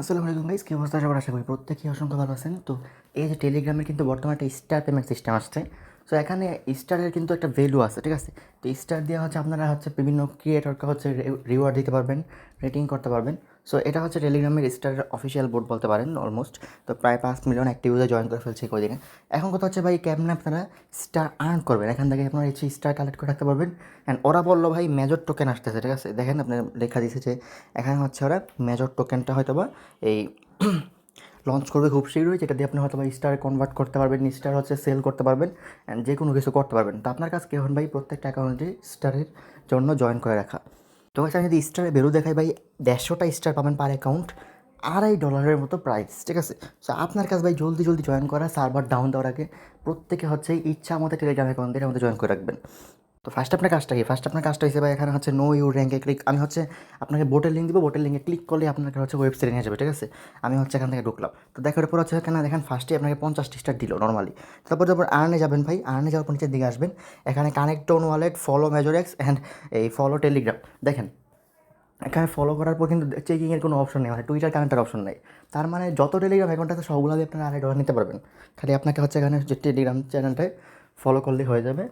আসসালামু আলাইকুম গাইস কী অবস্থা? সবার আশা করি প্রত্যেকেই অসংখ্য ভালো আছেন। তো এই যে টেলিগ্রামের কিন্তু বর্তমানে একটা স্টার পেমেন্ট সিস্টেম আসছে। সো এখানে স্টারের কিন্তু একটা ভ্যালু আছে, ঠিক আছে? তো স্টার দেওয়া হচ্ছে আপনারা হচ্ছে বিভিন্ন ক্রিয়েটরকে হচ্ছে রিওয়ার্ড দিতে পারবেন রেটিং করতে পারবেন। সো এটা হচ্ছে টেলিগ্রামের স্টারের অফিসিয়াল বোর্ড বলতে পারেন অলমোস্ট তো প্রায় পাঁচ মিলিয়ন অ্যাক্টিভ ইউজার জয়েন করে ফেলছে কই দিনে এখন কথা হচ্ছে ভাই, কেমন আপনারা স্টার আর্ন করবেন? এখান থেকে আপনারা হচ্ছে স্টার কালেক্ট করে রাখতে পারবেন। অ্যান্ড ওরা বলল ভাই মেজর টোকেন আসতেছে, ঠিক আছে? দেখেন আপনার লেখা দিয়েছে যে, এখানে হচ্ছে ওরা মেজর টোকেনটা হয়তো বা এই লঞ্চ করবে খুব শীঘ্রই, যেটা দিয়ে আপনি হয়তো বা স্টারে কনভার্ট করতে পারবেন স্টার হচ্ছে সেল করতে পারবেন অ্যান্ড যে কোনো কিছু করতে পারবেন। তো আপনার কাছে কি হন ভাই? প্রত্যেকটা অ্যাকাউন্টে স্টারের জন্য জয়েন করে রাখা। তো আমি যদি স্টারে বেরো দেখাই ভাই, দেড়শোটা স্টার পাবেন পার অ্যাকাউন্ট আড়াই ডলারের মতো প্রাইস ঠিক আছে? সো আপনার কাছে ভাই, জলদি জলদি জয়েন করা সার্ভার ডাউন দেওয়ার আগে প্রত্যেকে হচ্ছে ইচ্ছা আমাদের টেলিগ্রাম অ্যাকাউন্ট দিয়ে আমাদের জয়েন করে রাখবেন। তো ফার্স্ট আপনার কাজটা কি? ফার্স্ট আপনার কাজটা হিসেবে এখানে হচ্ছে নো ইউ র্যাঙ্কে ক্লিক আমি হচ্ছে আপনাকে বোটের লিঙ্ক দিব বোটের লিঙ্কে ক্লিক করলে আপনাকে হচ্ছে ওয়েবসাইটে নিয়ে যাবে, ঠিক আছে? আমি হচ্ছে এখান থেকে ঢুকলাম। তো দেখার পর হচ্ছে এখানে দেখেন ফার্স্টে আপনাকে পঞ্চাশটি স্টার দিল নর্মালি তারপর তারপর আর্নে যাবেন ভাই আর্নে যাওয়ার পর নিচের দিকে আসবেন। এখানে কানেক্ট টোন ওয়ালেট ফলো মেজোরেক্স অ্যান্ড এই ফলো টেলিগ্রাম দেখেন, এখানে ফলো করার পর কিন্তু চেকিংয়ের কোনো অপশন নেই মানে টুইটার কানেক্টার অপশন নেই। তার মানে যত টেলিগ্রাম অ্যাকাউন্ট আছে সবগুলো আপনারা আড়াই ডলার নিতে পারবেন। খালি আপনাকে হচ্ছে এখানে যে টেলিগ্রাম চ্যানেলটায় ফলো করলেই হয়ে যাবে।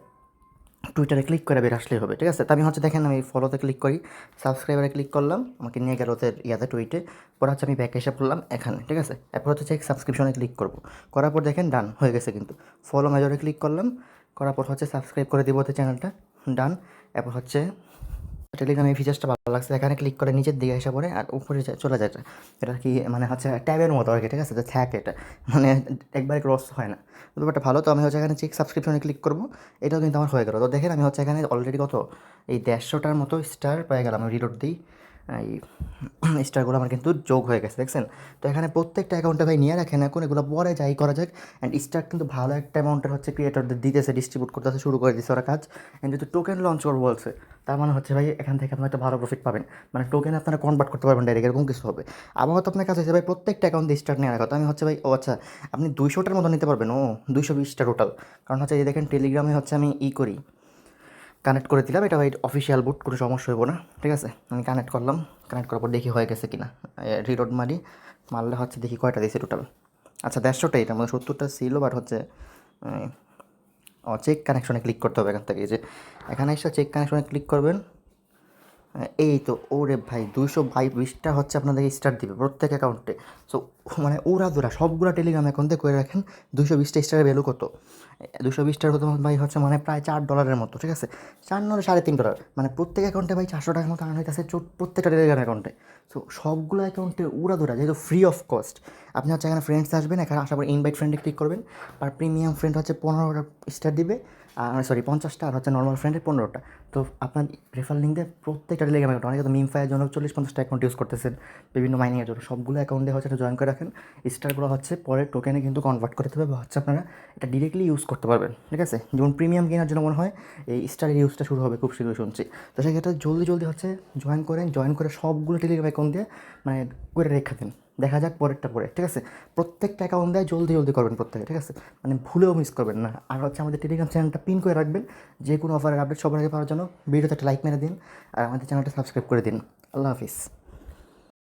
টুইটারে ক্লিক করে বের আসলেই হবে, ঠিক আছে? তো আমি হচ্ছে দেখেন, আমি ফলোতে ক্লিক করি সাবস্ক্রাইবারে ক্লিক করলাম, আমাকে নিয়ে গেল ওদের ইয়াতে টুইটে পরে হচ্ছে আমি ব্যাক এসে পড়লাম এখানে, ঠিক আছে? এরপর হচ্ছে চেক সাবস্ক্রিপশনে ক্লিক করব। করার পর দেখেন ডান হয়ে গেছে কিন্তু। ফলো মেজরে ক্লিক করলাম, করার পর হচ্ছে সাবস্ক্রাইব করে দিব ওদের চ্যানেলটা ডান এরপর হচ্ছে টেলিগ্রাম এই ফিচার্সটা ভালো লাগছে। এখানে ক্লিক করে নিচের দিকে এসে পড়ে আর উপরে চলে যায়। এটা। এটা কি মানে হচ্ছে ট্যাবের মতো আর কি, ঠিক আছে? যে থাকে এটা। মানে একবারে ক্রস হয় না। ব্যাপারটা ভালো, তো আমি হচ্ছে এখানে চেক সাবস্ক্রিপশনে ক্লিক করব। এটাও কিন্তু আমার হয়ে গেল। তো দেখেন আমি হচ্ছে এখানে অলরেডি কত? এই দেড়শোটার মতো স্টার পেয়ে গেলাম, আমি রিলোড দিই। এই স্টারগুলো আমার কিন্তু যোগ হয়ে গেছে, দেখছেন? তো এখানে প্রত্যেকটা অ্যাকাউন্টে ভাই নিয়ে রাখেন, এখন এগুলো পরে যাই করা যাক। অ্যান্ড স্টার কিন্তু ভালো একটা অ্যামাউন্টের হচ্ছে ক্রিয়েটরদের দিতেছে ডিস্ট্রিবিউট করতেছে, শুরু করে দিচ্ছে ওরা কাজ। অ্যান্ড যেহেতু টোকেন লঞ্চ করব বলছে, তার মানে হচ্ছে ভাই এখান থেকে আপনার একটা ভালো প্রফিট পাবেন। মানে টোকেন আপনারা কনভার্ট করতে পারবেন ডাইরেক্ট এরকম কিছু হবে। আমার তো আপনার কাছে ভাই প্রত্যেকটা অ্যাকাউন্ট স্টার নিয়ে রাখা তো আমি হচ্ছে ভাই, ও আচ্ছা আপনি দুইশোটার মতো নিতে পারবেন, ও দুইশো বিশটা টোটাল কারণ হচ্ছে এই দেখেন টেলিগ্রামে হচ্ছে আমি ই করি। কানেক্ট করে দিলাম। এটা ভাই অফিসিয়াল বুট কোনো সমস্যা হইব না। ঠিক আছে? আমি কানেক্ট করলাম। কানেক্ট করার পর দেখি হয়ে গেছে কিনা। রিলোড মারি। মারলে হচ্ছে দেখি কয়টা দিয়েছে টোটাল আচ্ছা দেড়শোটা এটার মধ্যে সত্তরটা ছিল বাট হচ্ছে ও চেক কানেকশনে ক্লিক করতে হবে এখান থেকে। যে, এখানে এসে চেক কানেকশনে ক্লিক করবেন। এই তো, ওরে ভাই, দুইশো বাই বিশটা হচ্ছে আপনাদেরকে স্টার্ট দিবে প্রত্যেক অ্যাকাউন্টে সো মানে ওরা দুরা সবগুলো টেলিগ্রাম অ্যাকাউন্টে করে রাখেন দুশো বিশটা স্টারের ভ্যালু কত? দুশো বিশটার কত ভাই হচ্ছে মানে প্রায় চার ডলারের মতো, ঠিক আছে? চার নলে সাড়ে তিন ডলার মানে প্রত্যেক অ্যাকাউন্টে ভাই চারশো টাকার মতো আনা হইতেছে প্রত্যেকটা টেলিগ্রাম অ্যাকাউন্টে সো সবগুলো অ্যাকাউন্টে উড়া দুরা যেহেতু ফ্রি অফ কস্ট আপনি হচ্ছে এখানে ফ্রেন্ডস আসবেন, এখানে আসার পর ইনভাইট ফ্রেন্ডে ক্লিক করবেন। আর প্রিমিয়াম ফ্রেন্ড হচ্ছে পনেরোটা স্টার দিবে আর সরি পঞ্চাশটা আর হচ্ছে নর্মাল ফ্রেন্ডের পনেরোটা। তো আপনার রেফার লিঙ্ক প্রত্যেকটা টেলিগ্রাম অ্যাকাউন্ট অনেকে তো মিম ফায়ার জন্য চল্লিশ, পঞ্চাশটা অ্যাকাউন্ট ইউজ করতেছেন, বিভিন্ন মাইনিংয়ের জন্য। সবগুলো অ্যাকাউন্টে হচ্ছে জয়েন করে রাখেন স্টারগুলো হচ্ছে পরে টোকেনে কিন্তু কনভার্ট করতে হবে বা হচ্ছে আপনারা এটা ডিরেক্টলি ইউজ করতে পারবেন, ঠিক আছে? যেমন প্রিমিয়াম কেনার জন্য মনে হয় এই স্টারের ইউজটা শুরু হবে খুব শীঘ্রই শুনছি। তো সেক্ষেত্রে জলদি জলদি হচ্ছে জয়েন করেন জয়েন করে সবগুলো টেলিগ্রাম অ্যাকাউন্ট দিয়ে মানে করে রেখে দিন। দেখা যাক পরেরটা পরে, ঠিক আছে? প্রত্যেকটা অ্যাকাউন্ট দিয়ে জলদি জলদি করবেন প্রত্যেকে, ঠিক আছে? মানে ভুলেও মিস করবেন না। আর হচ্ছে আমাদের টেলিগ্রাম চ্যানেলটা পিন করে রাখবেন যে কোনো অফারের আপডেট সবার আগে পাওয়ার জন্য, ভিডিওতে একটা লাইক মেরে দিন, আর আমাদের চ্যানেলটা সাবস্ক্রাইব করে দিন। আল্লাহ হাফিজ।